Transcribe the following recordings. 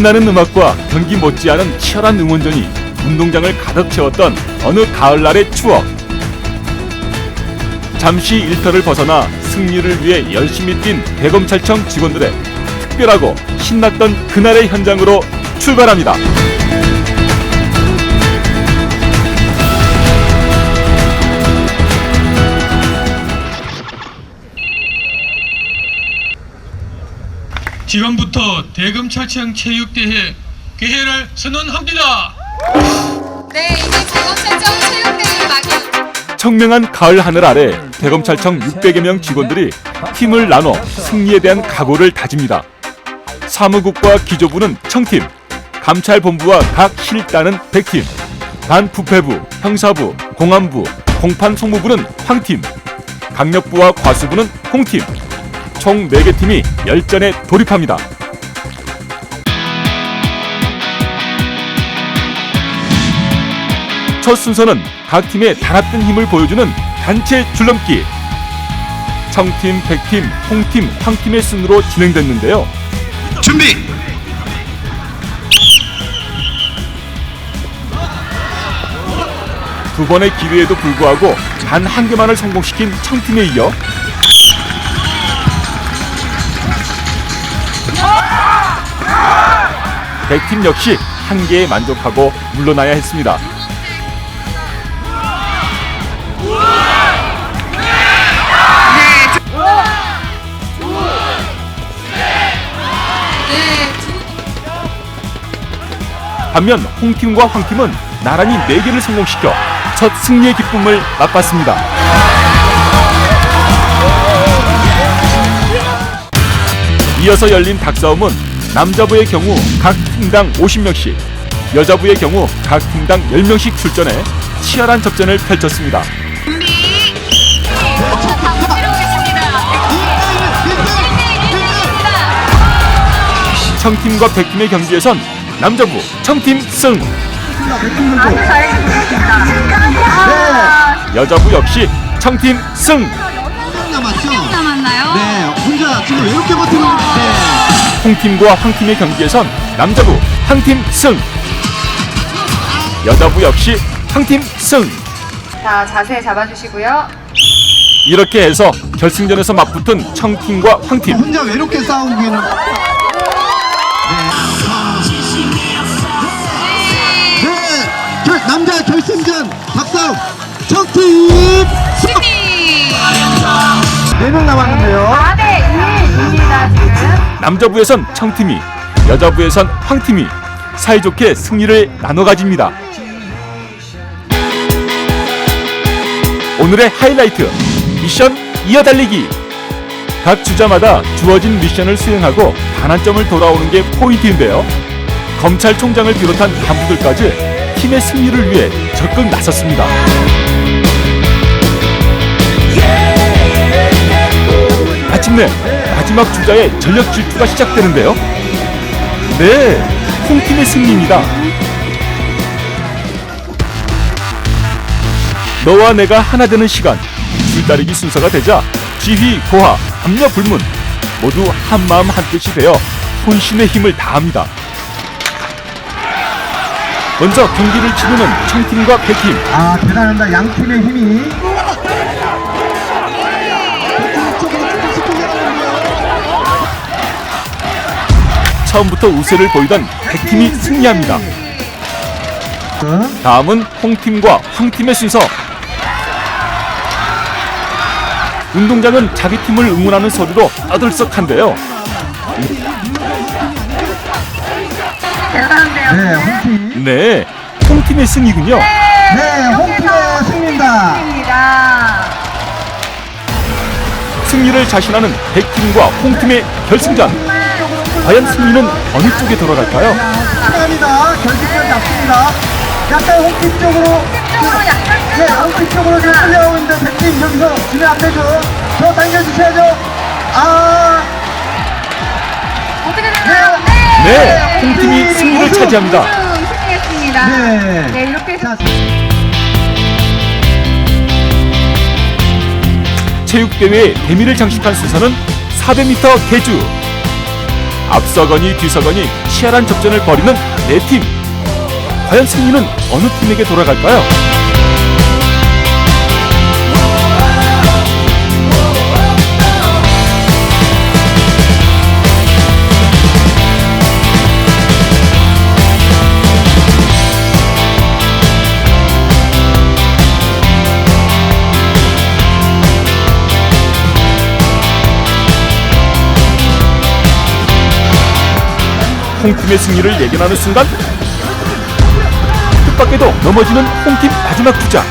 신나는 음악과 경기 못지않은 치열한 응원전이 운동장을 가득 채웠던 어느 가을날의 추억. 잠시 일터를 벗어나 승리를 위해 열심히 뛴 대검찰청 직원들의 특별하고 신났던 그날의 현장으로 출발합니다. 지금부터 대검찰청 체육대회 개회를 선언합니다. 네, 이제 대검찰청 체육대회 막이 청명한 가을 하늘 아래 대검찰청 600여 명 직원들이 팀을 나눠 승리에 대한 각오를 다집니다. 사무국과 기조부는 청팀, 감찰본부와 각 실단은 100팀, 반부패부, 형사부, 공안부, 공판송무부는 황팀, 강력부와 과수부는 홍팀, 총 4개 팀이 열전에 돌입합니다. 첫 순서는 각 팀의 달았던 힘을 보여주는 단체 줄넘기. 청팀, 백팀, 홍팀, 황팀의 순으로 진행됐는데요. 준비 두 번의 기회에도 불구하고 단 한 개만을 성공시킨 청팀에 이어 백팀 역시 한 개에 만족하고 물러나야 했습니다. 반면 홍팀과 황팀은 나란히 네개를 성공시켜 첫 승리의 기쁨을 맛봤습니다. 이어서 열린 닭싸움은 남자부의 경우 각 팀당 50명씩, 여자부의 경우 각 팀당 10명씩 출전해 치열한 접전을 펼쳤습니다. 청팀과 백팀의 경기에선 남자부 청팀 승. 여자부 역시 청팀 승. 명 남았죠? 남았나요? 네 혼자 지금 외롭게 버티는 네. 홍팀과 황팀의 경기에선 남자부 황팀 승 여자부 역시 황팀 승 자, 자세 잡아주시고요. 이렇게 해서 결승전에서 맞붙은 청팀과 황팀 혼자 외롭게 싸우기에는 네. 네. 결, 남자 결승전 박싸움 청팀 남자부에선 청팀이 여자부에선 황팀이 사이좋게 승리를 나눠 가집니다. 오늘의 하이라이트 미션 이어달리기. 각 주자마다 주어진 미션을 수행하고 반환점을 돌아오는 게 포인트인데요. 검찰총장을 비롯한 간부들까지 팀의 승리를 위해 적극 나섰습니다. 마침내 마지막 주자의 전력 질투가 시작되는데요. 네, 홍팀의 승리입니다. 너와 내가 하나 되는 시간, 줄다리기 순서가 되자 지휘, 고하, 합려, 불문 모두 한 마음 한 뜻이 되어 혼신의 힘을 다합니다. 먼저 경기를 치르는 청팀과 백팀 아 대단합니다 양 팀의 힘이 처음부터 우세를 보이던 백팀이 승리합니다. 다음은 홍팀과 황팀의 순서. 운동장은 자기 팀을 응원하는 소리로 떠들썩한데요. 네 홍팀 네, 홍팀의 승리군요. 네 홍팀의 승리입니다 입니다. 승리를 자신하는 백팀과 홍팀의 결승전. 과연 승리는 어느 쪽에 돌아갈까요? 축하합니다 결승전 잡습니다 약간 홍팀 쪽으로 쪽으로 약간 네 홍팀 쪽으로 지금 끌려가고 있는데 백팀 여기서 지면 안 되죠 더 당겨주셔야죠 아 어떻게 되나요? 네, 홍팀이 승리를 차지합니다. 우승 승리했습니다. 네. 네, 이렇게 해서 자, 체육대회의 대미를 장식한 수선은 400m 계주. 앞서거니 뒤서거니 치열한 접전을 벌이는 네 팀. 과연 승리는 어느 팀에게 돌아갈까요? 홍팀의 승리를 예견하는 순간 뜻밖에도 넘어지는 홍팀 마지막 주자.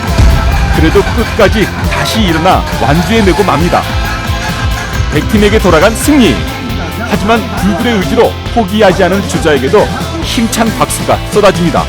그래도 끝까지 다시 일어나 완주해내고 맙니다. 백팀에게 돌아간 승리. 하지만 불굴의 의지로 포기하지 않은 주자에게도 힘찬 박수가 쏟아집니다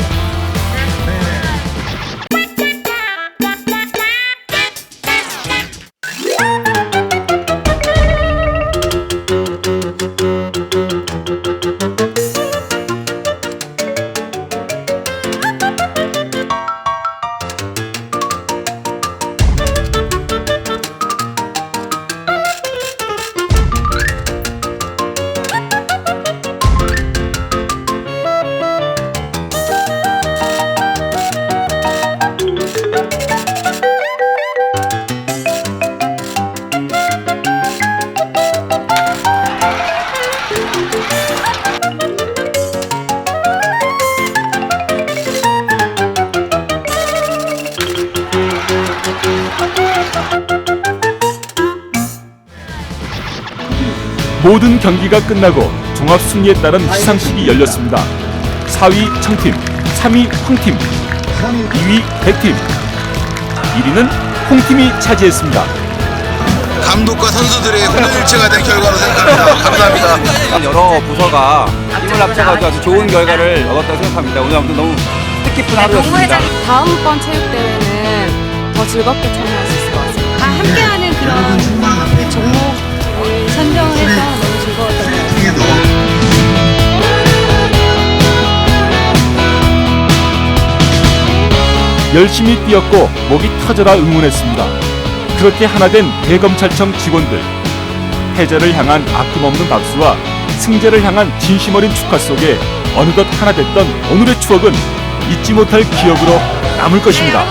모든 경기가 끝나고 종합 승리에 따른 시상식이 열렸습니다. 4위 청팀, 3위 황팀, 2위 백팀, 1위는 홍팀이 차지했습니다. 감독과 선수들의 혼연일체가 된 결과로 생각합니다. 감사합니다. 여러 부서가 힘을 합쳐가지고 아주 좋은 결과를 얻었다고 생각합니다. 오늘 아무튼 너무 뜻깊은 하루였습니다. 다음번 체육대회는 더 즐겁게 참여할 수 있을 것 같습니다. 다 함께하는 그런 그 종목 을 선정을 해서 너무 즐거웠던 것 같아요. 열심히 뛰었고 목이 터져라 응원했습니다. 그렇게 하나 된 대검찰청 직원들. 패자를 향한 아낌없는 박수와 승자를 향한 진심 어린 축하 속에 어느덧 하나 됐던 오늘의 추억은 잊지 못할 기억으로 남을 것입니다.